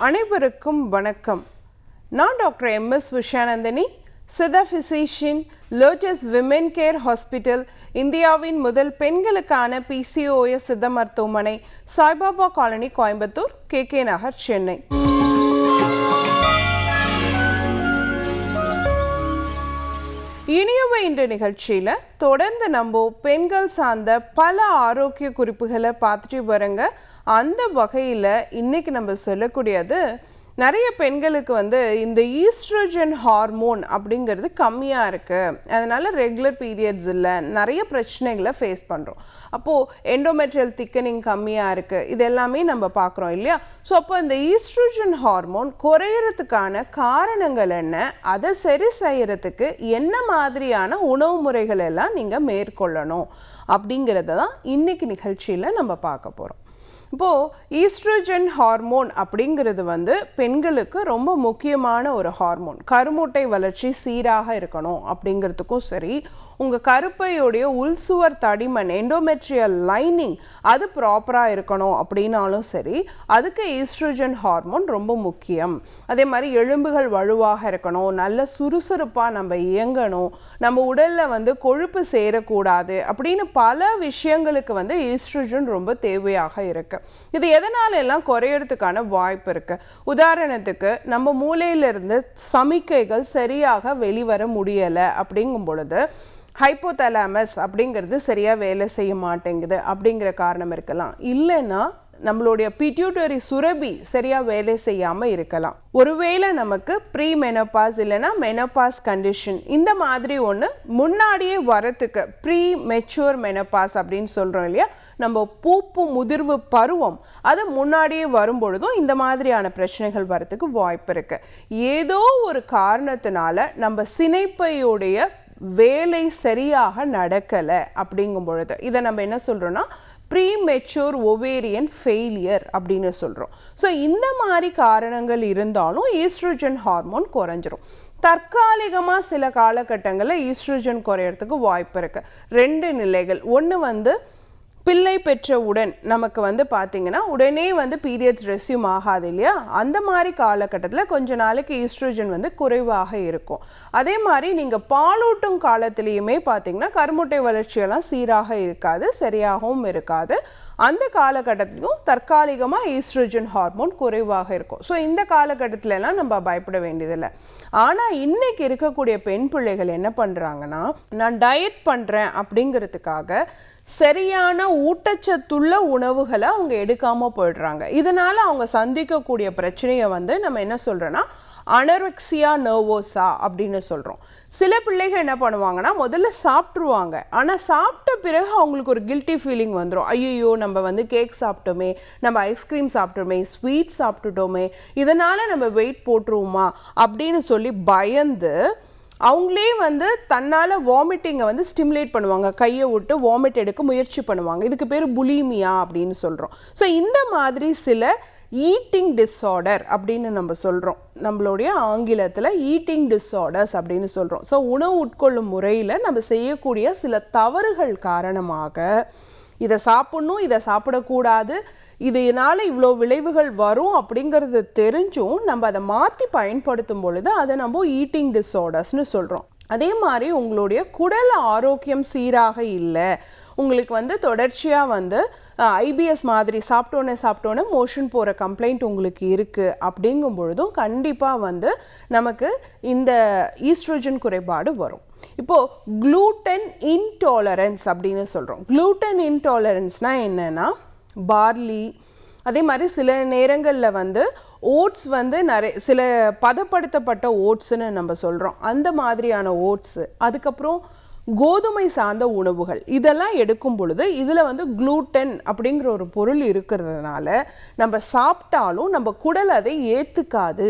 அனைவருக்கும் வணக்கம். நான் டாக்டர் எம். எஸ். விஷானந்தினி சிதா physician lotus women care hospital இந்தியாவின் முதல் பெண்களுக்கான பிசிஓஎஸ் சித்த மருத்துவமனை Saibaba colony Coimbatore K K Nagar Chennai. இனியவ இன்று நிகழ்ச்சியில் தொடர்ந்து நம்ம பெண்கள் சார்ந்த பல ஆரோக்கிய குறிப்புகளை பார்த்துட்டு வரங்க. அந்த வகையில் இன்னைக்கு நம்ம சொல்லக்கூடியது நிறைய பெண்களுக்கு வந்து இந்த ஈஸ்ட்ரோஜன் ஹார்மோன் அப்படிங்கிறது கம்மியாக இருக்குது அதனால் ரெகுலர் பீரியட்ஸ் இல்லை. நிறைய பிரச்சனைகளை ஃபேஸ் பண்ணுறோம் அப்போது எண்டோமெட்ரியல் திக்கனிங் கம்மியாக இருக்குது இது எல்லாமே நம்ம பார்க்குறோம் இல்லையா? ஸோ அப்போ இந்த ஈஸ்ட்ரோஜன் ஹார்மோன் குறையறதுக்கான காரணங்கள் என்ன? அதை சரி செய்கிறதுக்கு என்ன மாதிரியான உணவு முறைகள் எல்லாம் நீங்கள் மேற்கொள்ளணும் அப்படிங்கிறத தான் இன்றைக்கி நிகழ்ச்சியில் நம்ம பார்க்க போகிறோம் இப்போது ஈஸ்ட்ரோஜன் ஹார்மோன் அப்படிங்கிறது வந்து பெண்களுக்கு ரொம்ப முக்கியமான ஒரு ஹார்மோன் கருமுட்டை வளர்ச்சி சீராக இருக்கணும் அப்படிங்கிறதுக்கும் சரி உங்கள் கருப்பையுடைய உள்சுவர் தடிமன் எண்டோமெட்ரியல் லைனிங் அது ப்ராப்பராக இருக்கணும் அப்படின்னாலும் சரி அதுக்கு ஈஸ்ட்ரோஜன் ஹார்மோன் ரொம்ப முக்கியம். அதே மாதிரி எலும்புகள் வலுவாக இருக்கணும் நல்ல சுறுசுறுப்பாக நம்ம இயங்கணும் நம்ம உடலில் வந்து கொழுப்பு சேரக்கூடாது அப்படின்னு பல விஷயங்களுக்கு வந்து ஈஸ்ட்ரோஜன் ரொம்ப தேவையாக இருக்குது இது எதனால எல்லாம் குறையறதுக்கான வாய்ப்பு இருக்குது உதாரணத்துக்கு நம்ம மூளையிலிருந்து சமிக்கைகள் சரியாக வெளிவர முடியலை அப்படிங்கும் பொழுது ஹைப்போதலாமஸ் அப்படிங்கிறது சரியாக வேலை செய்ய மாட்டேங்குது அப்படிங்கிற காரணம் இருக்கலாம். இல்லைன்னா நம்மளுடைய பிட்யூட்டரி சுரபி சரியாக வேலை செய்யாமல் இருக்கலாம். ஒருவேளை நமக்கு ப்ரீ மெனோபாஸ் இல்லைன்னா மெனோபாஸ் கண்டிஷன் இந்த மாதிரி ஒன்று முன்னாடியே வரத்துக்கு ப்ரீ மெச்சூர் மெனோபாஸ் அப்படின்னு சொல்கிறோம் இல்லையா? நம்ம பூப்பு முதிர்வு பருவம் அது முன்னாடியே வரும்பொழுதும் இந்த மாதிரியான பிரச்சனைகள் வரத்துக்கு வாய்ப்பு இருக்குது ஏதோ ஒரு காரணத்தினால நம்ம சினைப்பையுடைய வேலை சரியாக நடக்கலை அப்படிங்கும் பொழுது இதை நம்ம என்ன சொல்கிறோன்னா ப்ரீ மெச்சூர் ஒவேரியன் ஃபெயிலியர் அப்படின்னு சொல்கிறோம் ஸோ இந்த மாதிரி காரணங்கள் இருந்தாலும் ஈஸ்ட்ரோஜன் ஹார்மோன் குறைஞ்சிரும். தற்காலிகமாக சில காலகட்டங்களில் ஈஸ்ட்ரோஜன் குறையறதுக்கு வாய்ப்பு இருக்குது ரெண்டு நிலைகள். ஒன்று வந்து பிள்ளை பெற்றவுடன் நமக்கு வந்து பார்த்திங்கன்னா உடனே வந்து பீரியட்ஸ் ரெஸ்யூம் ஆகாது இல்லையா? அந்த மாதிரி காலகட்டத்தில் கொஞ்ச நாளைக்கு ஈஸ்ட்ரோஜன் வந்து குறைவாக இருக்கும். அதே மாதிரி நீங்கள் பாலூட்டும் காலத்திலையுமே பார்த்திங்கன்னா கருமுட்டை வளர்ச்சியெல்லாம் சீராக இருக்காது சரியாகவும் இருக்காது. அந்த காலகட்டத்திலையும் தற்காலிகமாக ஈஸ்ட்ரோஜன் ஹார்மோன் குறைவாக இருக்கும். ஸோ இந்த காலகட்டத்திலலாம் நம்ம பயப்பட வேண்டியதில்லை. ஆனால் இன்றைக்கி இருக்கக்கூடிய பெண் பிள்ளைகள் என்ன பண்ணுறாங்கன்னா நான் டயட் பண்ணுறேன் அப்படிங்கிறதுக்காக சரியான ஊட்டச்சத்துள்ள உணவுகளை அவங்க எடுக்காமல் போயிடுறாங்க. இதனால் அவங்க சந்திக்கக்கூடிய பிரச்சனையை வந்து நம்ம என்ன சொல்கிறோன்னா அனரெக்சியா நர்வோஸா அப்படின்னு சொல்கிறோம் சில பிள்ளைகள் என்ன பண்ணுவாங்கன்னா முதல்ல சாப்பிட்ருவாங்க ஆனால் சாப்பிட்ட பிறகு அவங்களுக்கு ஒரு கில்ட்டி ஃபீலிங் வந்துடும் ஐயோ நம்ம வந்து கேக் சாப்பிட்டோமே நம்ம ஐஸ்கிரீம் சாப்பிட்டோமே ஸ்வீட் சாப்பிட்டுட்டோமே இதனால் நம்ம வெயிட் போட்டுருவோமா அப்படின்னு சொல்லி பயந்து அவங்களே வந்து தன்னால் வாமிட்டிங்கை வந்து ஸ்டிமுலேட் பண்ணுவாங்க. கையை விட்டு வாமிட் எடுக்க முயற்சி பண்ணுவாங்க. இதுக்கு பேர் புலிமியா அப்படின்னு சொல்கிறோம் ஸோ இந்த மாதிரி சில ஈட்டிங் டிஸார்டர் அப்படின்னு நம்ம சொல்கிறோம் நம்மளுடைய ஆங்கிலத்தில் ஈட்டிங் டிஸார்டர்ஸ் அப்படின்னு சொல்கிறோம் ஸோ உணவு உட்கொள்ளும் முறையில் நம்ம செய்யக்கூடிய சில தவறுகள் காரணமாக இதை சாப்பிட்ணும் இதை சாப்பிடக்கூடாது இதனால் இவ்வளோ விளைவுகள் வரும் அப்படிங்கிறது தெரிஞ்சும் நம்ம அதை மாற்றி பயன்படுத்தும் பொழுது அதை நம்ம ஈட்டிங் டிஸார்டர்ஸ்னு சொல்கிறோம் அதே மாதிரி உங்களுடைய குடல் ஆரோக்கியம் சீராக இல்லை உங்களுக்கு வந்து தொடர்ச்சியாக வந்து ஐபிஎஸ் மாதிரி சாப்பிட்டோன்னே சாப்பிட்டோன்னே மோஷன் போகிற கம்ப்ளைண்ட் உங்களுக்கு இருக்குது அப்படிங்கும் பொழுதும் கண்டிப்பாக வந்து நமக்கு இந்த ஈஸ்ட்ரோஜன் குறைபாடு வரும். இப்போது க்ளூட்டன் இன்டாலரன்ஸ் அப்படின்னு சொல்கிறோம் க்ளூட்டன் இன்டாலரன்ஸ்னால் என்னென்னா பார்லி அதே மாதிரி சில நேரங்களில் வந்து ஓட்ஸ் வந்து நிறைய சில பதப்படுத்தப்பட்ட ஓட்ஸ்னு நம்ம சொல்கிறோம் அந்த மாதிரியான ஓட்ஸு அதுக்கப்புறம் கோதுமை சார்ந்த உணவுகள். இதெல்லாம் எடுக்கும் பொழுது இதில் வந்து க்ளூட்டன் அப்படிங்கிற ஒரு பொருள் இருக்கிறதுனால நம்ம சாப்பிட்டாலும் நம்ம குடல் அதை ஏற்றுக்காது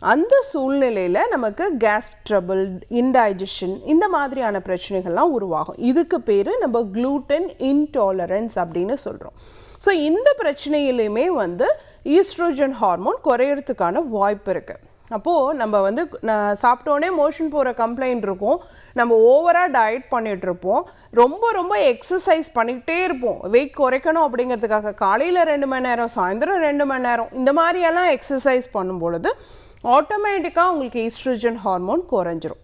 அந்த சூழ்நிலையில் நமக்கு கேஸ் ட்ரபிள் இன்டைஜஷன் இந்த மாதிரியான பிரச்சனைகள்லாம் உருவாகும். இதுக்கு பேர் நம்ம க்ளூட்டன் இன்டாலரன்ஸ் அப்படின்னு சொல்கிறோம் ஸோ இந்த பிரச்சனையிலையுமே வந்து ஈஸ்ட்ரோஜன் ஹார்மோன் குறையறதுக்கான வாய்ப்பு இருக்குது அப்போது நம்ம வந்து சாப்பிட்டோன்னே மோஷன் போகிற கம்ப்ளைண்ட் இருக்கும். நம்ம ஓவராக டயட் பண்ணிகிட்ருப்போம் ரொம்ப ரொம்ப எக்ஸசைஸ் பண்ணிக்கிட்டே இருப்போம். வெயிட் குறைக்கணும் அப்படிங்கிறதுக்காக காலையில் ரெண்டு மணி நேரம் சாயந்தரம் ரெண்டு மணி நேரம் இந்த மாதிரியெல்லாம் எக்ஸசைஸ் பண்ணும் பொழுது ஆட்டோமேட்டிக்காக உங்களுக்கு ஈஸ்ட்ரஜன் ஹார்மோன் குறைஞ்சிரும்.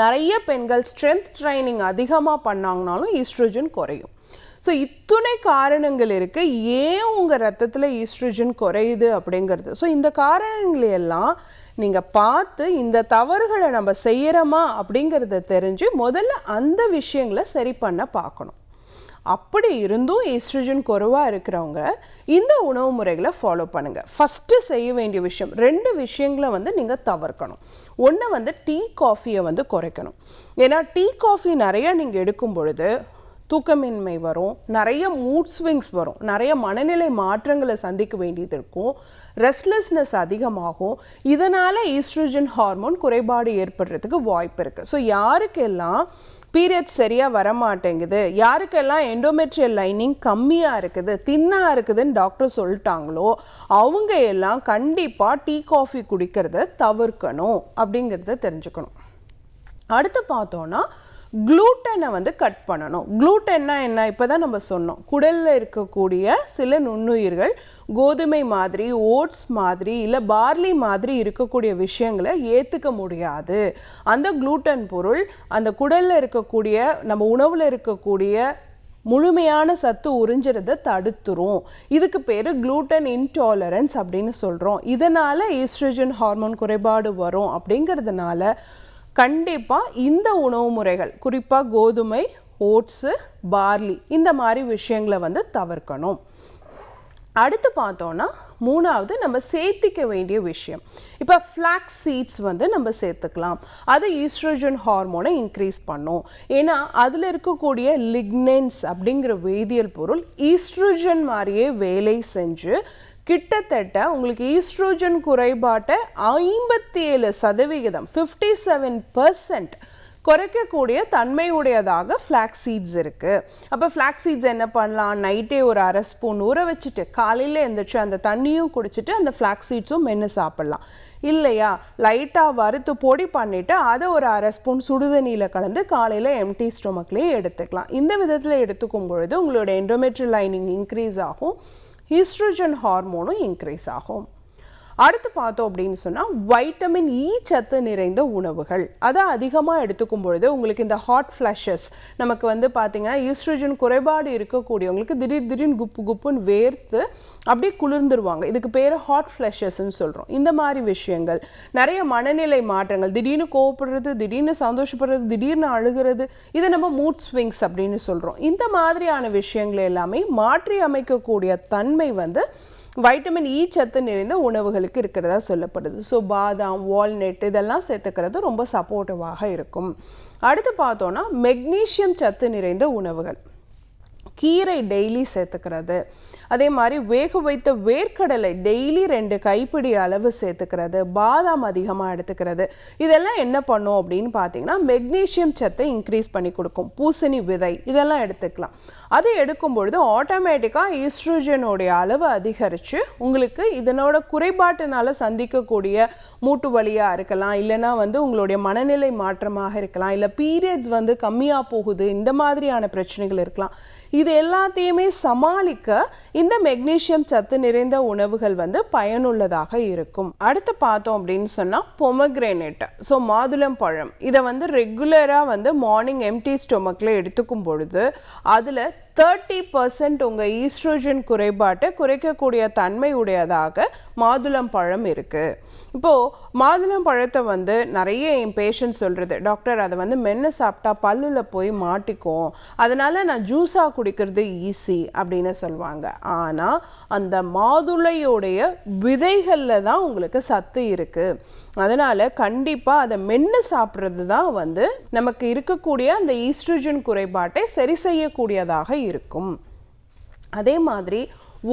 நிறைய பெண்கள் ஸ்ட்ரென்த் ட்ரைனிங் அதிகமாக பண்ணாங்கனாலும் ஈஸ்ட்ரஜன் குறையும். ஸோ இத்துணை காரணங்கள் இருக்கு. ஏன் உங்கள் ரத்தத்தில் ஈஸ்ட்ரஜன் குறையுது அப்படிங்கிறது? ஸோ இந்த காரணங்களை எல்லாம் நீங்கள் பார்த்து இந்த தவறுகளை நம்ம செய்கிறோமா அப்படிங்கிறத தெரிஞ்சு முதல்ல அந்த விஷயங்களை சரி பண்ண பார்க்கணும். அப்படி இருந்தும் ஈஸ்ட்ரஜன் குறைவாக இருக்கிறவங்க இந்த உணவு முறைகளை ஃபாலோ பண்ணுங்கள் ஃபஸ்ட்டு செய்ய வேண்டிய விஷயம் ரெண்டு விஷயங்களை வந்து நீங்கள் தவிர்க்கணும். ஒன்று வந்து டீ காஃபியை வந்து குறைக்கணும். ஏன்னா டீ காஃபி நிறையா நீங்கள் எடுக்கும் பொழுது தூக்கமின்மை வரும் நிறைய மூட் ஸ்விங்ஸ் வரும் நிறைய மனநிலை மாற்றங்களை சந்திக்க வேண்டியது இருக்கும். ரெஸ்ட்லெஸ்னஸ் அதிகமாகும். இதனால் ஈஸ்ட்ரோஜன் ஹார்மோன் குறைபாடு ஏற்படுறதுக்கு வாய்ப்பு இருக்குது ஸோ யாருக்கெல்லாம் பீரியட்ஸ் சரியாக வர மாட்டேங்குது யாருக்கெல்லாம் எண்டோமெட்ரியல் லைனிங் கம்மியாக இருக்குது தின்னாக இருக்குதுன்னு டாக்டர் சொல்லிட்டாங்களோ அவங்க எல்லாம் கண்டிப்பாக டீ காஃபி குடிக்கிறத தவிர்க்கணும் அப்படிங்கிறத தெரிஞ்சுக்கணும். அடுத்து பார்த்தோன்னா குளூட்டனை வந்து கட் பண்ணணும். குளூட்டன்னா என்ன? இப்போ தான் நம்ம சொன்னோம். குடலில் இருக்கக்கூடிய சில நுண்ணுயிர்கள் கோதுமை மாதிரி ஓட்ஸ் மாதிரி இல்லை பார்லி மாதிரி இருக்கக்கூடிய விஷயங்களை ஏற்றுக்க முடியாது. அந்த குளூட்டன் பொருள் அந்த குடலில் இருக்கக்கூடிய நம்ம உணவில் இருக்கக்கூடிய முழுமையான சத்து உறிஞ்சிறத தடுத்துரும். இதுக்கு பேர் குளூட்டன் இன்டாலரன்ஸ் அப்படின்னு சொல்கிறோம் இதனால் ஈஸ்ட்ரஜன் ஹார்மோன் குறைபாடு வரும் அப்படிங்கிறதுனால கண்டிப்பாக இந்த உணவு முறைகள் குறிப்பாக கோதுமை ஓட்ஸு பார்லி இந்த மாதிரி விஷயங்களை வந்து தவிர்க்கணும். அடுத்து பார்த்தோன்னா மூணாவது நம்ம சேர்த்திக்க வேண்டிய விஷயம். இப்போ ஃப்ளாக்ஸ் சீட்ஸ் வந்து நம்ம சேர்த்துக்கலாம். அது ஈஸ்ட்ரோஜன் ஹார்மோனை இன்க்ரீஸ் பண்ணும். ஏன்னா அதில் இருக்கக்கூடிய லிக்னன்ஸ் அப்படிங்கிற வேதியியல் பொருள் ஈஸ்ட்ரோஜன் மாதிரியே வேலை செஞ்சு கிட்டத்தட்ட உங்களுக்கு ஈஸ்ட்ரோஜன் குறைபாட்டை ஐம்பத்தி ஏழு சதவிகிதம் ஃபிஃப்டி செவன் பர்சன்ட் குறைக்கக்கூடிய தன்மை உடையதாக ஃப்ளாக் சீட்ஸ் இருக்குது அப்போ ஃப்ளாக் சீட்ஸ் என்ன பண்ணலாம்? நைட்டே ஒரு அரை ஸ்பூன் ஊற வச்சுட்டு காலையில் எழுந்திரிச்சு அந்த தண்ணியும் குடிச்சிட்டு அந்த ஃப்ளாக் சீட்ஸும் மென்று சாப்பிட்லாம். இல்லையா? லைட்டாக வறுத்து பொடி பண்ணிவிட்டு அதை ஒரு அரை ஸ்பூன் சுடுதண்ணியில் கலந்து காலையில் எம்டி ஸ்டொமக்லேயே எடுத்துக்கலாம். இந்த விதத்தில் எடுத்துக்கும் பொழுது உங்களோட எண்டோமெட்ரி லைனிங் இன்க்ரீஸ் ஆகும். ஈஸ்ட்ரோஜன் ஹார்மோனும் இன்க்ரீஸ் ஆகும் அடுத்து பார்த்தோம் அப்படின்னு சொன்னால் வைட்டமின் இ e சத்து நிறைந்த உணவுகள். அதை அதிகமாக எடுத்துக்கும் பொழுது உங்களுக்கு இந்த ஹாட் ஃப்ளஷஸ் நமக்கு வந்து பார்த்திங்கன்னா ஈஸ்ட்ரோஜன் குறைபாடு இருக்கக்கூடியவங்களுக்கு திடீர் திடீர்னு குப்பு குப்புன்னு வேர்த்து அப்படியே குளிர்ந்துருவாங்க. இதுக்கு பேர் ஹாட் ஃப்ளஷஸ்ன்னு சொல்கிறோம் இந்த மாதிரி விஷயங்கள். நிறைய மனநிலை மாற்றங்கள். திடீர்னு கோவப்படுறது திடீர்னு சந்தோஷப்படுறது திடீர்னு அழுகிறது இதை நம்ம மூட் ஸ்விங்ஸ் அப்படின்னு சொல்கிறோம் இந்த மாதிரியான விஷயங்கள் எல்லாமே மாற்றி அமைக்கக்கூடிய தன்மை வந்து வைட்டமின் இ e சத்து நிறைந்த உணவுகளுக்கு இருக்கிறதா சொல்லப்படுது. ஸோ பாதாம் வால்நட் இதெல்லாம் சேர்த்துக்கிறது ரொம்ப சப்போர்ட்டிவாக இருக்கும். அடுத்து பார்த்தோன்னா மெக்னீஷியம் சத்து நிறைந்த உணவுகள். கீரை டெய்லி சேர்த்துக்கிறது. அதே மாதிரி வேக வைத்த வேர்க்கடலை டெய்லி ரெண்டு கைப்பிடி அளவு சேர்த்துக்கிறது பாதாம் அதிகமாக எடுத்துக்கிறது. இதெல்லாம் என்ன பண்ணும் அப்படின்னு பார்த்தீங்கன்னா மெக்னீஷியம் சத்தை இன்க்ரீஸ் பண்ணி கொடுக்கும். பூசணி விதை இதெல்லாம் எடுத்துக்கலாம். அது எடுக்கும் பொழுது ஆட்டோமேட்டிக்காக ஈஸ்ட்ரோஜனுடைய அளவு அதிகரித்து உங்களுக்கு இதனோட குறைபாட்டினால் சந்திக்கக்கூடிய மூட்டு வலியாக இருக்கலாம் இல்லைன்னா வந்து உங்களுடைய மனநிலை மாற்றமாக இருக்கலாம் இல்லை பீரியட்ஸ் வந்து கம்மியாக போகுது இந்த மாதிரியான பிரச்சனைகள் இருக்கலாம். இது எல்லாத்தையுமே சமாளிக்க இந்த மெக்னீஷியம் சத்து நிறைந்த உணவுகள் வந்து பயனுள்ளதாக இருக்கும். அடுத்து பார்த்தோம் அப்படின்னு சொன்னால் பொமக்ரேனேட் ஸோ மாதுளம் பழம். இதை வந்து ரெகுலராக வந்து மார்னிங் எம்டி ஸ்டொமக்கில் எடுத்துக்கும் பொழுது அதில் தேர்ட்டி பர்சன்ட் உங்கள் ஈஸ்ட்ரோஜன் குறைபாட்டை குறைக்கக்கூடிய தன்மை உடையதாக மாதுளம் பழம் இருக்குது இப்போது மாதுளம் பழத்தை வந்து நிறைய என் பேஷண்ட் சொல்கிறது டாக்டர் அதை வந்து மென்று சாப்பிட்டா பல்லில் போய் மாட்டிக்கும். அதனால் நான் ஜூஸாக குடிக்கிறது ஈஸி அப்படின்னு சொல்லுவாங்க. ஆனால் அந்த மாதுளையோடைய விதைகளில் தான் உங்களுக்கு சத்து இருக்குது அதனால் கண்டிப்பாக அதை மென்று சாப்பிட்றது தான் வந்து நமக்கு இருக்கக்கூடிய அந்த ஈஸ்ட்ரோஜன் குறைபாட்டை சரி செய்யக்கூடியதாக இருக்கும். அதே மாதிரி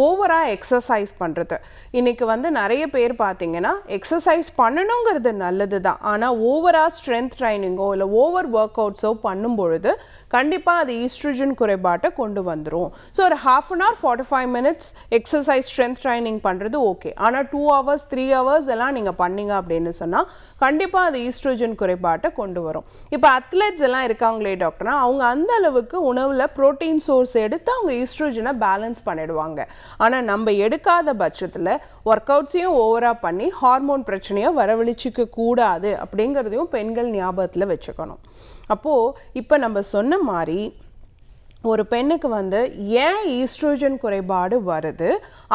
ஓவராக எக்ஸசைஸ் பண்ணுறது இன்றைக்கி வந்து நிறைய பேர் பார்த்திங்கன்னா எக்ஸசைஸ் பண்ணணுங்கிறது நல்லது தான். ஆனால் ஓவராக ஸ்ட்ரென்த் ட்ரைனிங்கோ இல்லை ஓவர் ஒர்க் அவுட்ஸோ பண்ணும் பொழுது கண்டிப்பாக அது ஈஸ்ட்ரஜன் குறைபாட்டை கொண்டு வந்துடும் ஸோ ஒரு half an hour forty five minutes exercise strength training பண்ணுறது ஓகே ஆனால் டூ ஹவர்ஸ் த்ரீ ஹவர்ஸ் எல்லாம் நீங்கள் பண்ணீங்க அப்படின்னு சொன்னால் கண்டிப்பாக அது ஈஸ்ட்ரோஜன் குறைபாட்டை கொண்டு வரும். இப்போ அத்லெட்ஸ் எல்லாம் இருக்காங்களே டாக்டர்னா அவங்க அந்த அளவுக்கு உணவில் ப்ரோட்டீன் சோர்ஸ் எடுத்து அவங்க ஈஸ்ட்ரோஜனை பேலன்ஸ் பண்ணிடுவாங்க. ஆனால் நம்ம எடுக்காத பட்சத்தில் ஒர்க் அவுட்ஸையும் ஓவராக பண்ணி ஹார்மோன் பிரச்சனையை வரவழிச்சிக்க கூடாது அப்படிங்கிறதையும் பெண்கள் ஞாபகத்தில் வச்சுக்கணும். அப்போது இப்போ நம்ம சொன்ன மாதிரி ஒரு பெண்ணுக்கு வந்து ஏன் ஈஸ்ட்ரோஜன் குறைபாடு வருது?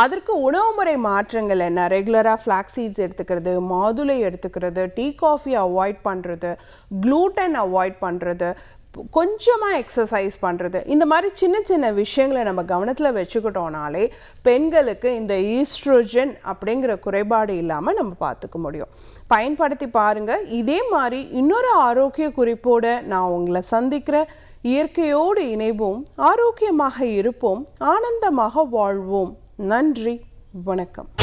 அதற்கு உணவு முறை மாற்றங்கள் என்ன? ரெகுலராக ஃப்ளாக் சீட்ஸ் எடுத்துக்கிறது மாதுளை எடுத்துக்கிறது டீ காஃபி அவாய்ட் பண்ணுறது க்ளூட்டன் அவாய்ட் பண்ணுறது கொஞ்சமாக எக்ஸசைஸ் பண்ணுறது இந்த மாதிரி சின்ன சின்ன விஷயங்களை நம்ம கவனத்தில் வச்சுக்கிட்டோம்னாலே பெண்களுக்கு இந்த ஈஸ்ட்ரோஜன் அப்படிங்கிற குறைபாடு இல்லாமல் நம்ம பார்த்துக்க முடியும். பயன்படுத்தி பாருங்கள் இதே மாதிரி இன்னொரு ஆரோக்கிய குறிப்போடு நான் உங்களை சந்திக்கிறேன் இயற்கையோடு இணைவோம். ஆரோக்கியமாக இருப்போம். ஆனந்தமாக வாழ்வோம். நன்றி. வணக்கம்.